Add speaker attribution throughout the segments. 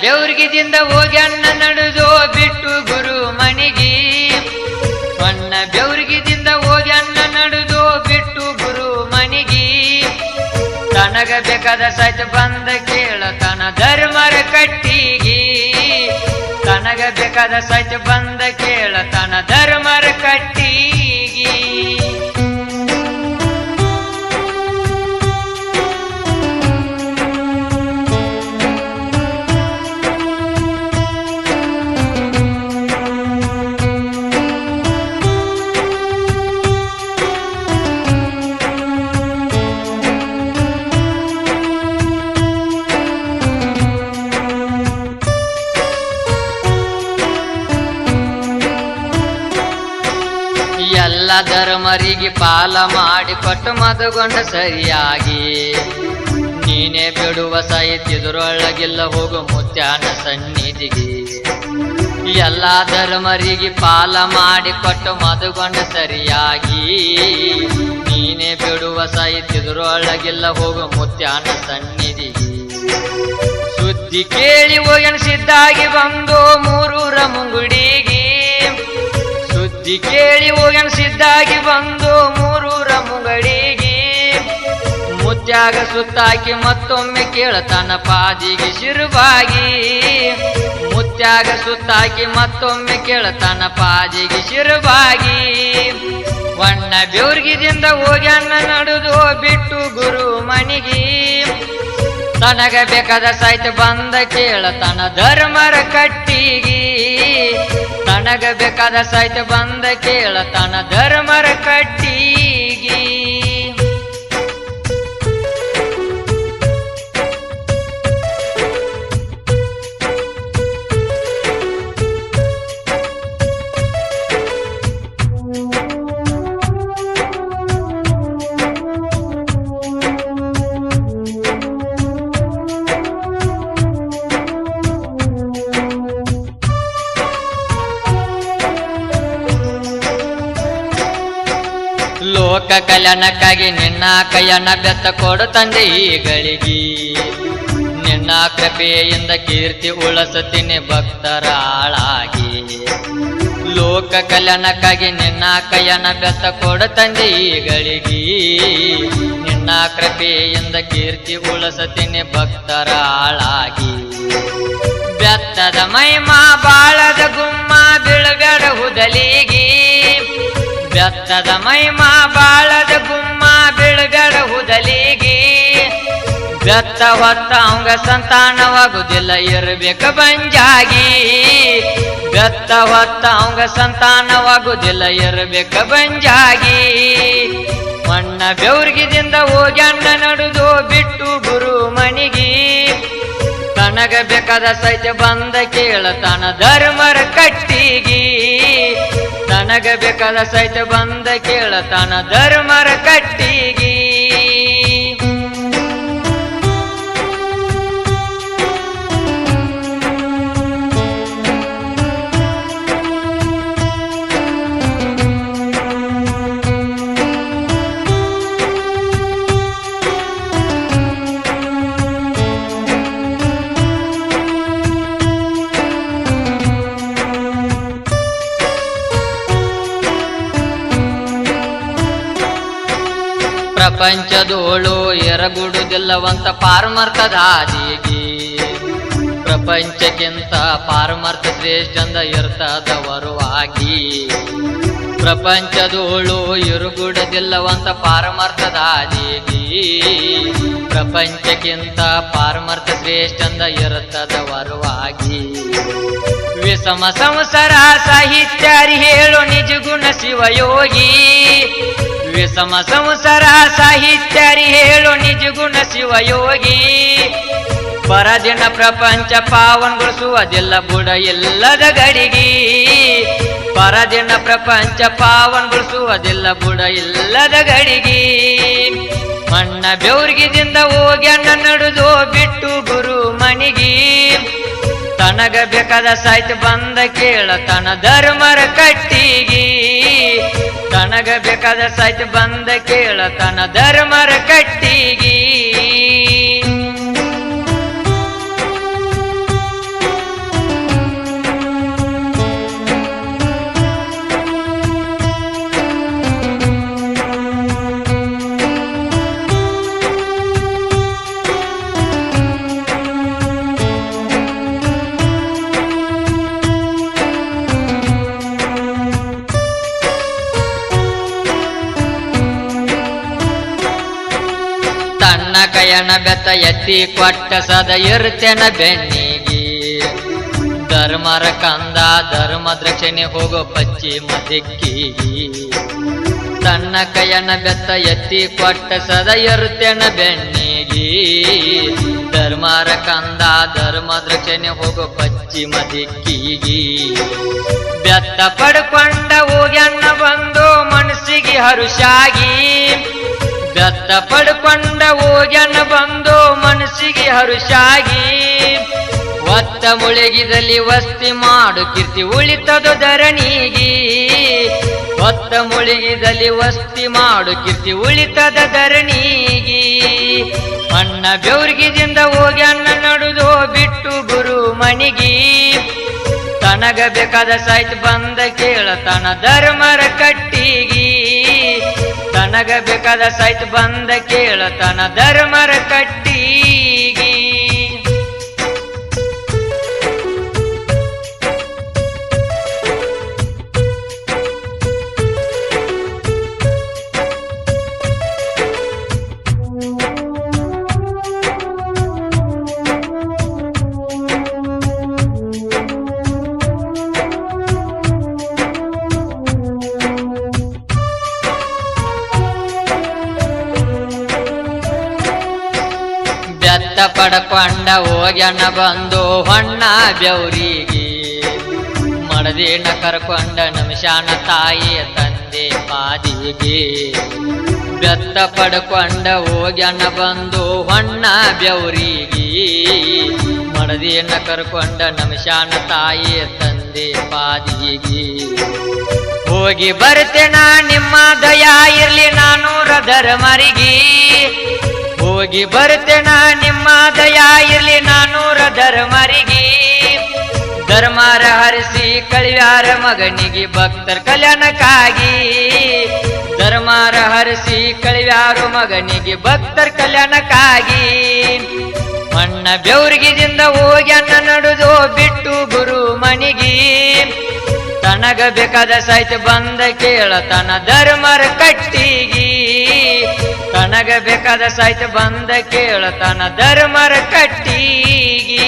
Speaker 1: ಬೆವ್ರಿಗಿದಿಂದ ಅನ್ನ ನಡೆದೋ ಬಿಟ್ಟು ಗುರು ಮನಿಗಿ ಅಣ್ಣ ಬೆವ್ರಿಗಿದಿಂದ ಅನ್ನ ನಡೆದೋ ಬಿಟ್ಟು ಗುರು ಮಣಿಗಿ. ತನಗ ಬೇಕಾದ ಸತ್ ಬಂದ ಕೇಳತನ ಧರ್ಮರ ಕಟ್ಟಿಗೆ. ತನಗ ಬೇಕಾದ ಸತ್ ಬಂದ ಕೇಳತನ ಧರ್ಮರ ಕಟ್ಟಿಗಿ. ಧರ್ಮರಿಗೆ ಪಾಲ ಮಾಡಿ ಕೊಟ್ಟು ಮದುಗೊಂಡ ಸರಿಯಾಗಿ. ನೀನೇ ಬಿಡುವ ಸಾಹಿತ್ಯದರೊಳಗಿಲ್ಲ ಹೋಗು ಮುತ್ಯಾನ ಸನ್ನಿಧಿಗೆ. ಎಲ್ಲ ಧರ್ಮರಿಗೆ ಪಾಲ ಮಾಡಿ ಕೊಟ್ಟು ಮದುಗೊಂಡ ಸರಿಯಾಗಿ. ನೀನೇ ಬಿಡುವ ಸಾಹಿತ್ಯದರೊಳಗಿಲ್ಲ ಹೋಗು ಮುತ್ಯಾನ ಸನ್ನಿಧಿಗೆ. ಸುದ್ದಿ ಕೇಳಿ ಒಗಣಿಸಿದ್ದಾಗಿ ಬಂದು ಮೂರೂರ ಮುಂಗುಡಿಗೆ. ಸುದ್ದಿ ಕೇಳಿ ಸಿದ್ದಾಗಿ ಬಂದು ಮೂರೂರ ಮುಂಗಡಿಗೆ. ಮುತ್ಯಾಗ ಸುತ್ತಾಕಿ ಮತ್ತೊಮ್ಮೆ ಕೇಳತನ ಪಾದಿಗೆ ಶಿರುಬಾಗಿ. ಮುತ್ಯಾಗ ಸುತ್ತಾಕಿ ಮತ್ತೊಮ್ಮೆ ಕೇಳತನ ಪಾದಿಗೆ ಶಿರುಬಾಗಿ. ವಣ್ಣ ಬೆವ್ರಿಗಿದಿಂದ ಹೋಗ್ಯಾನ ನಡೆದು ಬಿಟ್ಟು ಗುರು ಮನಿಗೆ. ತನಗ ಬೇಕಾದ ಸಾಯ್ತ ಬಂದ ಕೇಳತನ ಧರ್ಮರ ಕಟ್ಟಿಗಿ. ತನಗ ಬೇಕಾದ ಸಾಯ್ತ ಬಂದ ಕೇಳತನ ಧರ್ಮರ ಕಟ್ಟಿಗಿ. ಲೋಕ ಕಲ್ಯಾಣಕ್ಕಾಗಿ ನಿನ್ನ ಕೈಯನ್ನ ಬೆತ್ತ ಕೊಡು ತಂದೆ ಈಗಳಿಗೆ ನಿನ್ನ ಕೃಪೆಯಿಂದ ಕೀರ್ತಿ ಉಳಸತೀನಿ ಭಕ್ತರ ಆಳಾಗಿ ಲೋಕ ಕಲ್ಯಾಣಕ್ಕಾಗಿ ನಿನ್ನ ಕೈಯನ್ನ ಬೆತ್ತ ಕೊಡು ತಂದೆ ಈಗಳಿಗೆ ನಿನ್ನ ಕೃಪೆಯಿಂದ ಕೀರ್ತಿ ಉಳಸತೀನಿ ಭಕ್ತರ ಆಳಾಗಿ ಬೆತ್ತದ ಮೈಮಾ ಬಾಳದ ಗುಮ್ಮ ಬೀಳಬೇಡ ಹುದಲಿಗಿ ಬೆತ್ತದ ಮೈಮಾ ಬಾಳದ ಗುಮ್ಮ ಬೀಳಬೇಡ ಹುದಲಿಗಿ. ಬೆತ್ತ ಹೊತ್ತ ಅವಂಗ ಸಂತಾನವಾಗುದಿಲ್ಲ, ಇರಬೇಕ ಬಂಜಾಗಿ. ಬೆತ್ತ ಹೊತ್ತ ಅವಂಗ ಸಂತಾನವಾಗುದಿಲ್ಲ, ಇರಬೇಕ ಬಂಜಾಗಿ. ಮಣ್ಣ ಬೆವ್ರಿಗಿದಿಂದ ಹೋಗ್ಯಣ್ಣ ನಡೆದು ಬಿಟ್ಟು ಗುರು ಮಣಿಗಿ ತನಗ ಬೇಕಾದ ಸೈತ ಬಂದ ಕೇಳತನ ಧರ್ಮರ ಕಟ್ಟಿಗಿ. ತನಗ ಬೇಕಾದ ಸೈತ ಬಂದ ಕೇಳತಾನ ಧರ್ಮರ ಕಟ್ಟಿಗಿ. ಪ್ರಪಂಚದೋಳು ಎರಗುಡುದಿಲ್ಲವಂತ ಪಾರಮರ್ಥದಾದಿಗೆ. ಪ್ರಪಂಚಕ್ಕಿಂತ ಪಾರಮರ್ಥ ಶ್ರೇಷ್ಠಂದ ಇರ್ತದವರುವಾಗಿ ಪ್ರಪಂಚದೋಳು ಇರುಗುಡದಿಲ್ಲವಂತ ಪಾರಮರ್ಥದಾದಿಗೆ. ಪ್ರಪಂಚಕ್ಕಿಂತ ಪಾರಮರ್ಥ ಶ್ರೇಷ್ಠಂದ ಇರ್ತದವರುವಾಗಿ ವಿಷಮ ಸಂಸಾರ ಸಾಹಿತ್ಯರಿ ಹೇಳು ನಿಜಗುಣ ಶಿವಯೋಗಿ. ವಿಷಮ ಸಂಸಾರ ಸಾಹಿತ್ಯರಿ ಹೇಳು ನಿಜ ಗುಣ ಶಿವಯೋಗಿ ಪರದಿನ ಪ್ರಪಂಚ ಪಾವನ್ಗೊಳಿಸುವುದಿಲ್ಲ ಬುಡ ಇಲ್ಲದ ಗಡಿಗಿ. ಪರದಿನ ಪ್ರಪಂಚ ಪಾವನ್ಗೊಳಿಸುವುದಿಲ್ಲ ಬುಡ ಇಲ್ಲದ ಗಡಿಗಿ. ಮಣ್ಣ ಬೆವ್ರಿಗಿದಿಂದ ಹೋಗ್ಯಣ್ಣ ನಡೆದು ಬಿಟ್ಟು ಗುರು ಮನಿಗಿ ತನಗ ಬೇಕಾದ ಸಾಯ್ತು ಬಂದ ಕೇಳತನ ಧರ್ಮರ ಕಟ್ಟಿಗಿ. ತನಗ ಬೇಕಾದ ಸಾಯ್ತು ಬಂದ ಕೇಳತನ ಧರ್ಮರ ಕಟ್ಟಿಗಿ. ಎತ್ತಿ ಕೊಟ್ಟ ಸದ ಇರ್ತೇನ ಬೆನ್ನಿಗಿ. ಧರ್ಮರ ಕಂದ, ಧರ್ಮ ಹೋಗು ಹೋಗೋ ಪಶ್ಚಿಮ ಮದಿಕ್ಕಿ. ತನ್ನ ಕೈಯನ ಬೆತ್ತ ಎತ್ತಿ ಕೊಟ್ಟ ಸದ ಇರ್ತೇನ ಬೆನ್ನಿಗಿ. ಧರ್ಮರ ಕಂದ, ಧರ್ಮ ಹೋಗು ಹೋಗೋ ಪಶ್ಚಿಮ ದಿಕ್ಕಿಗಿ ಬೆತ್ತ ಪಡ್ಕೊಂಡ ಹೋಗ್ಯಣ್ಣ ಬಂದು ಮನಸ್ಸಿಗೆ ಹರುಷಾಗಿ. ಬೆತ್ತ ಪಡ್ಕೊಂಡ ಓಜನ ಬಂದು ಮನಸ್ಸಿಗೆ ಹರುಷಾಗಿ. ಒತ್ತ ಮುಳುಗಿದಲ್ಲಿ ವಸ್ತಿ ಮಾಡು ಕೀರ್ತಿ ಉಳಿತದು ಧರಣಿಗಿ. ಒತ್ತ ಮುಳುಗಿದಲ್ಲಿ ವಸ್ತಿ ಮಾಡು ಕೀರ್ತಿ ಉಳಿತದ ಧರಣಿಗಿ. ಅಣ್ಣ ಬೆವ್ರಿಗಿದಿಂದ ಹೋಗಿ ಅನ್ನ ನಡುದು ಬಿಟ್ಟು ಗುರು ಮಣಿಗಿ. ತನಗ ಬೇಕಾದ ಸಾಯ್ತು ಬಂದ ಕೇಳತನ ಧರ್ಮರ ಕಟ್ಟಿಗಿ. ತನಗ ಬೇಕಾದ ಸೈತ್ ಬಂದ ಕೇಳತನ ಧರ್ಮರ ಕಟ್ಟಿಗಿ ಹೋಗ್ಯಣ್ಣ ಬಂದು ಹೊಣ್ಣ ಬೆವರಿಗೆ. ಮಡದಿನ ಕರ್ಕೊಂಡ ನಮಶಾನ ತಾಯಿ ತಂದೆ ಪಾದಿಗೆ. ಬೆತ್ತ ಪಡ್ಕೊಂಡ ಹೋಗ್ಯಣ್ಣ ಬಂದು ಹೊಣ್ಣ ಬೆವರಿಗೆ. ಮಡದಿನ ಕರ್ಕೊಂಡ ನಮಶಾನ ತಾಯಿ ತಂದೆ ಪಾದಿಗೆ. ಹೋಗಿ ಬರ್ತೇನ ನಿಮ್ಮ ದಯಾ ಇರ್ಲಿ ನಾನು ಧರ್ಮರಿಗೆ. ಹೋಗಿ ಬರ್ತೇನ ನಿಮ್ಮ ದಯಾ, ಇರ್ಲಿ ನಾನು ಧರ್ಮರಿಗೆ. ಧರ್ಮಾರ ಹರಿಸಿ ಕಳಿಯಾರ ಮಗನಿಗೆ ಭಕ್ತರ ಕಲ್ಯಾಣಕ್ಕಾಗಿ. ಧರ್ಮಾರ ಹರಿಸಿ ಕಳಿಯಾರು ಮಗನಿಗೆ ಭಕ್ತರ ಕಲ್ಯಾಣಕ್ಕಾಗಿ. ಮಣ್ಣ ಬೆವ್ರಿಗಿದಿಂದ ಹೋಗಿ ಅನ್ನ ನಡುದು ಬಿಟ್ಟು ಗುರು ಮಣಿಗಿ ತನಗ ಬೇಕಾದ ಸಹಿತ ಬಂದ ಕೇಳತನ ಧರ್ಮರ ಕಟ್ಟಿಗಿ. ತನಗ ಬೇಕಾದ ಸಾಹಿತ್ಯ ಬಂದ ಕೇಳತನ ಧರ್ಮರ ಕಟ್ಟಿಗಿ.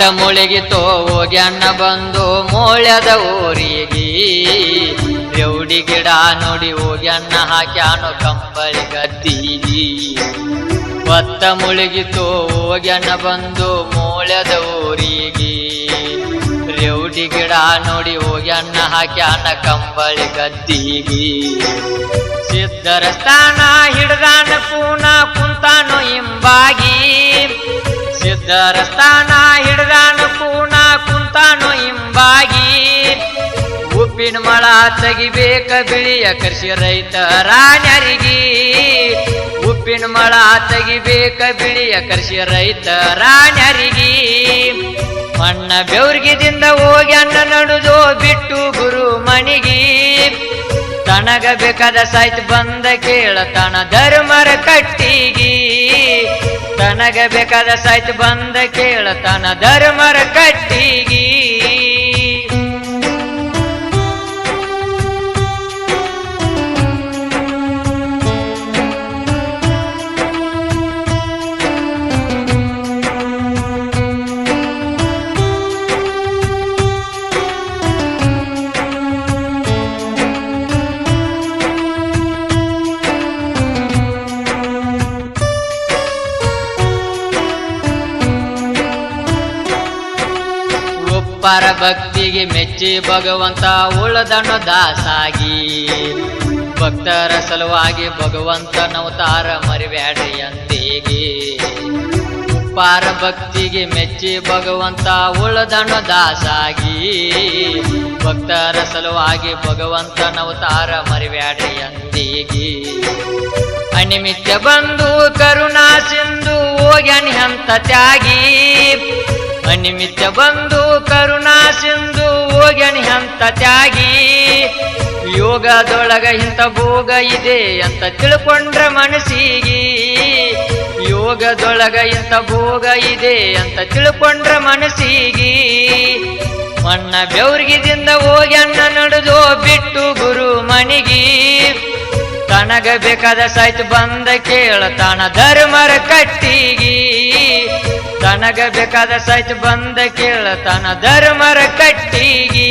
Speaker 1: ಒತ್ತ ಮುಳುಗಿತೋ ಹೋಗ್ಯಣ್ಣ ಬಂದು ಮೋಳ್ಯದ ಊರಿಗೆ. ರೌಡಿ ಗಿಡ ನೋಡಿ ಹೋಗ್ಯಣ್ಣ ಹಾಕ್ಯಾನು ಕಂಬಳಿ ಗದ್ದಿಗಿ ಒತ್ತ ಮುಳುಗಿತೋ ಹೋಗ್ಯಣ್ಣ ಬಂದು ಮೋಳದ ಊರಿಗೆ. ರೇವಡಿ ಗಿಡ ನೋಡಿ ಹೋಗ್ಯಣ್ಣ ಹಾಕ್ಯಾನ ಕಂಬಳಿ ಗದ್ದಿಗಿ. ಸಿದ್ಧರ ಸ್ಥಾನ ಹಿಡ್ದಾನ ಪೂನ ಕುಂತಾನು ಹಿಂಬಾಗಿ. ಸಿದ್ಧರ ಸ್ಥಾನ ಹಿಡ್ದಾನ ಪೂರ್ಣ ಕುಂತಾನು ಹಿಂಬಾಗಿ ಉಪ್ಪಿನ ಮಳ ತೆಗಿಬೇಕ ಬಿಳಿಯ ಕೃಷಿ ರೈತ ರಾಣ್ಯರಿಗೆ. ಉಪ್ಪಿನ ಮಳ ತೆಗಿಬೇಕ ಬಿಳಿಯ ಕೃಷಿ ರೈತ ರಾಣ್ಯರಿಗೆ. ಮಣ್ಣ ಬೆವ್ರಿಗಿದಿಂದ ಹೋಗಿ ಅನ್ನ ನಡುದು ಬಿಟ್ಟು ಗುರು ಮಣಿಗಿ ತನಗ ಬೇಕಾದ ಸಾಯ್ತು ಬಂದ ಕೇಳತನ ಧರ್ಮರ ಕಟ್ಟಿಗಿ. ತನಗ ಬೇಕಾದ ಸಾಯ್ತು ಬಂದ ಕೇಳತನ ಧರ್ಮರ ಕಟ್ಟಿಗಿ. ಭಕ್ತಿಗೆ ಮೆಚ್ಚಿ ಭಗವಂತ ಉಳದನು ದಾಸಾಗಿ. ಭಕ್ತರ ಸಲುವಾಗಿ ಭಗವಂತನ ಅವತಾರ ಮರಿಬ್ಯಾಡ್ರಿ ಅಂದೇಗೆ ಪಾರ ಭಕ್ತಿಗೆ ಮೆಚ್ಚಿ ಭಗವಂತ ಉಳದನು ದಾಸಾಗಿ. ಭಕ್ತರ ಸಲುವಾಗಿ ಭಗವಂತನ ಅವತಾರ ಮರಿಬ್ಯಾಡ್ರಿ ಅಂದಿಗಿ ಅನಿಮಿತ್ಯ ಬಂದು ಕರುಣಾ ಸಿಂಧು ಹೋಗ್ಯಾನಿ ಹಂತ ತ್ಯಾಗಿ. ಅನಿಮಿತ್ಯ ಬಂದು ಕರುಣಾ ಸಿಂಧು ಹೋಗ್ಯಣಿ ಹಂತ ತ್ಯಾಗಿ. ಯೋಗದೊಳಗ ಇಂಥ ಭೋಗ ಇದೆ ಅಂತ ತಿಳ್ಕೊಂಡ್ರ ಮನಸ್ಸಿಗೆ. ಯೋಗದೊಳಗ ಇಂಥ ಭೋಗ ಇದೆ ಅಂತ ತಿಳ್ಕೊಂಡ್ರ ಮನಸ್ಸಿಗೆ. ಮಣ್ಣ ಬೆವ್ರಿಗಿದಿಂದ ಹೋಗಿ ಅನ್ನ ನಡೆದು ಬಿಟ್ಟು ಗುರು ಮನಿಗಿ. ತನಗ ಬೇಕಾದ ಸಾಯ್ತು ಬಂದ ಕೇಳ ತಾನ ಧರ್ಮರ ಕಟ್ಟಿಗಿ. ತನಗ ಬೇಕಾದ ಸಾಯ್ತು ಬಂದ ಕೇಳತಾನ ಧರ್ಮರ ಕಟ್ಟಿಗಿ.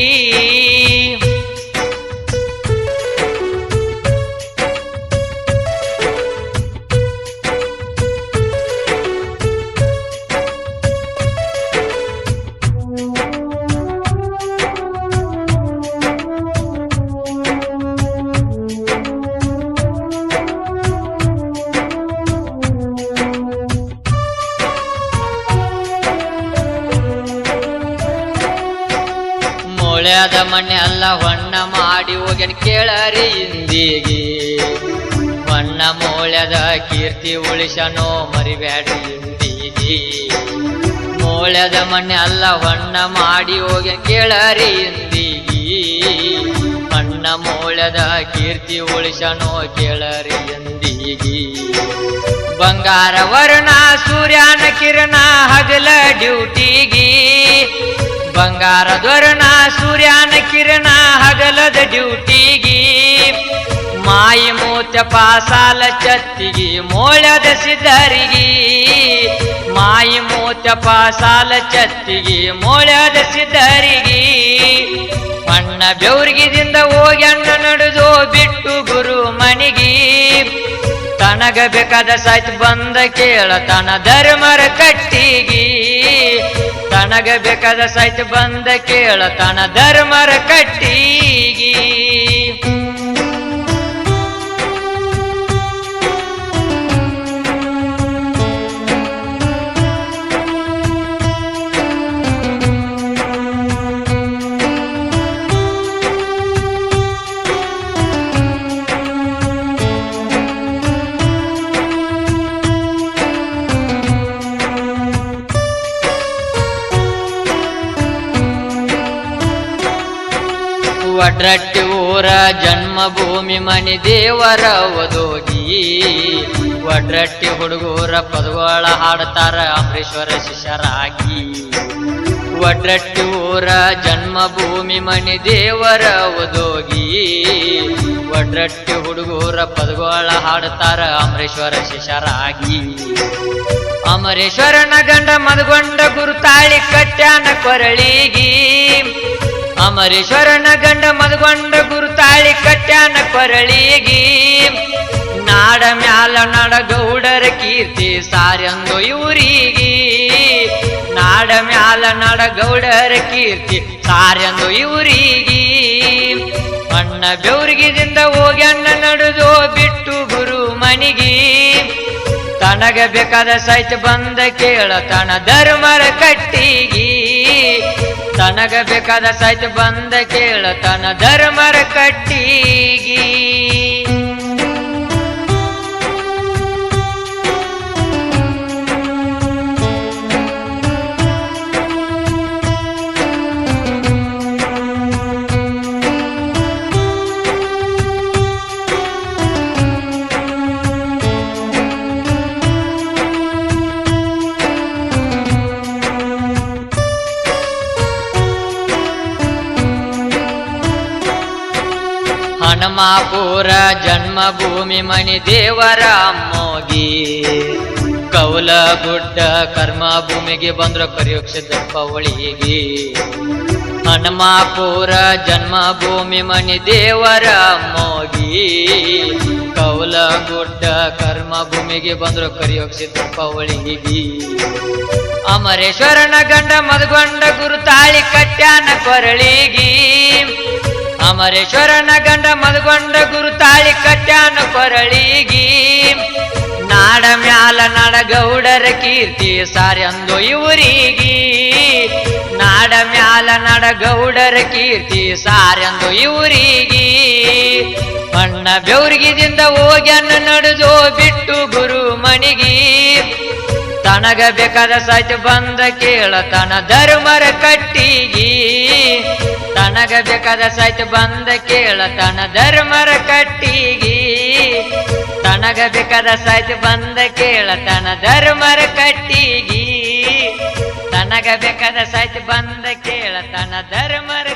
Speaker 1: ಕೀರ್ತಿ ಮರಿಬೇಡಿ ಇಂದಿಗೆ. ಮೋಳ್ಯದ ಮಣ್ಣೆ ಅಲ್ಲ ಹೊಣ್ಣ ಮಾಡಿ ಹೋಗಿ ಕೇಳರಿ ಇಂದಿಗೆ. ಅಣ್ಣ ಮೋಳ್ಯದ ಕೀರ್ತಿ ಉಳಿಸನೋ ಕೇಳರಿ ಎಂದಿಗೆ ಬಂಗಾರ ವರ್ಣ, ಸೂರ್ಯನ ಕಿರಣ, ಹಗಲ ಡ್ಯೂಟಿಗಿ. ಬಂಗಾರ ದೊರಣ ಸೂರ್ಯನ ಕಿರಣ, ಹಗಲದ ಡ್ಯೂಟಿಗಿ. ಮಾಯಿ ಮೂತ ಪಾಸಾಲ ಚತ್ತಿಗಿ ಮೋಳದ ಸಿದ್ಧರಿಗಿ ಮಾಯಿ ಮೂತ ಪಾಸಾಲ ಚತ್ತಿಗಿ ಮೋಳದ ಸಿದ್ಧರಿಗಿ ಅಣ್ಣ ಬೆವ್ರಿಗಿದಿಂದ ಹೋಗಿ ಅಣ್ಣ ನಡೆದು ಬಿಟ್ಟು ಗುರು ಮನಿಗಿ. ತನಗ ಬೇಕಾದ ಸಾಯ್ತು ಬಂದ ಕೇಳ ತನ ಧರ್ಮರ ಕಟ್ಟಿಗಿ. ತನಗ ಬೇಕಾದ ಸತ್ ಬಂದ ಕೇಳ ತನ ಧರ್ಮರ ಕಟ್ಟಿಗಿ. ಮನಿ ದೇವರ ಒದೋಗಿ ವಡ್ರಟ್ಟಿ ಹುಡುಗೂರ ಪದಗೋಳ ಹಾಡ್ತಾರ ಅಂಬರೀಶ್ವರ ಶಿಷ್ಯರಾಗಿ. ವಡ್ರಟ್ಟಿ ಊರ ಜನ್ಮಭೂಮಿ ಮನಿ ದೇವರ ಒದೋಗಿ ವಡ್ರಟ್ಟಿ ಹುಡುಗೂರ ಪದಗೋಳ ಹಾಡ್ತಾರ ಅಂಬರೀಶ್ವರ ಶಿಷ್ಯರಾಗಿ. ಅಮರೇಶ್ವರನ ಗಂಡ ಮದಗೊಂಡ ಗುರುತಾಳಿ ಕಟ್ಟ್ಯಾನ ಕೊರಳಿಗಿ. ಅಮರೇಶ್ವರನ ಗಂಡ ಮದಗೊಂಡ ಗುರುತಾಳಿ ಕಟ್ಟ್ಯಾನ ಕೊರಳಿಗಿ. ನಾಡ ಮ್ಯಾಲ ನಡ ಗೌಡರ ಕೀರ್ತಿ ಸಾರೆಂದು ಇವರಿಗೆ. ನಾಡ ಮ್ಯಾಲ ನಡ ಗೌಡರ ಕೀರ್ತಿ ಸಾರೆಂದು ಇವರಿಗೆ. ಅಣ್ಣ ಬೆವ್ರಿಗಿದಿಂದ ಅಣ್ಣ ನಡೆದು ಬಿಟ್ಟು ಗುರು ಮನಿಗಿ. ತನಗ ಬೇಕಾದ ಸೈತ್ ಬಂದ ಕೇಳತನ ಧರ್ಮರ ಕಟ್ಟಿಗಿ. ತನಗ ಬೇಕಾದ ಸಾಯ್ತು ಬಂದ ಕೇಳ ತನ ಧರ್ಮರ ಕಟ್ಟಿಗಿ. ಹನುಮಾಪುರ ಜನ್ಮಭೂಮಿ ಮಣಿ ದೇವರ ಮೋಗಿ ಕೌಲ ಗುಡ್ಡ, ಕರ್ಮ ಭೂಮಿಗೆ ಬಂದ್ರ ಕರಿಯೋಕ್ಷದ ಪವಳಿಗೆ ಹನುಮಾಪುರ, ಜನ್ಮಭೂಮಿ ಮಣಿ ದೇವರ ಮೋಗಿ। ಕೌಲ, ಗುಡ್ಡ, ಕರ್ಮ ಭೂಮಿಗೆ ಬಂದ್ರ ಕರಿಯೋಕ್ಷದ ಪವಳಿಗೆ ಅಮರೇಶ್ವರನ ಗಂಡ ಮದಗೊಂಡ ಗುರುತಾಳಿ ಕಟ್ಟ್ಯಾನ ಕೊರಳಿಗಿ। ಅಮರೇಶ್ವರನ ಗಂಡ ಗುರು ತಾಳಿ ಕಟ್ಯಾನ ಕೊರಳಿಗಿ. ನಾಡ ಮ್ಯಾಲ ನಡಗೌಡರ ಕೀರ್ತಿ ಸಾರೆಂದು ಇವರಿಗಿ. ನಾಡ ಮ್ಯಾಲ ನಡಗೌಡರ ಕೀರ್ತಿ ಸಾರೆಂದು ಇವರಿಗೆ. ಅಣ್ಣ ಬೆವ್ರಿಗಿದಿಂದ ಹೋಗ್ಯನ್ನ ನಡೆದು ಬಿಟ್ಟು ಗುರು ಮಣಿಗಿ. ತನಗ ಬೇಕಾದ ಸಾಯ್ತು ಬಂದ ಕೇಳತನ ಧರ್ಮರ ಕಟ್ಟಿಗಿ. ತನಗ ಬೇಕಾದ ಸಾಯ್ತು ಬಂದ ಕೇಳತನ ಧರ್ಮರ ಕಟ್ಟಿಗಿ. ತನಗ ಬೇಕಾದ ಸಾಯ್ತು ಬಂದ ಕೇಳತನ ಧರ್ಮರ ಕಟ್ಟಿಗಿ. ತನಗ ಬೇಕಾದ ಸಾಯ್ತು ಬಂದ ಕೇಳ ಧರ್ಮರ ಧರ್ಮರ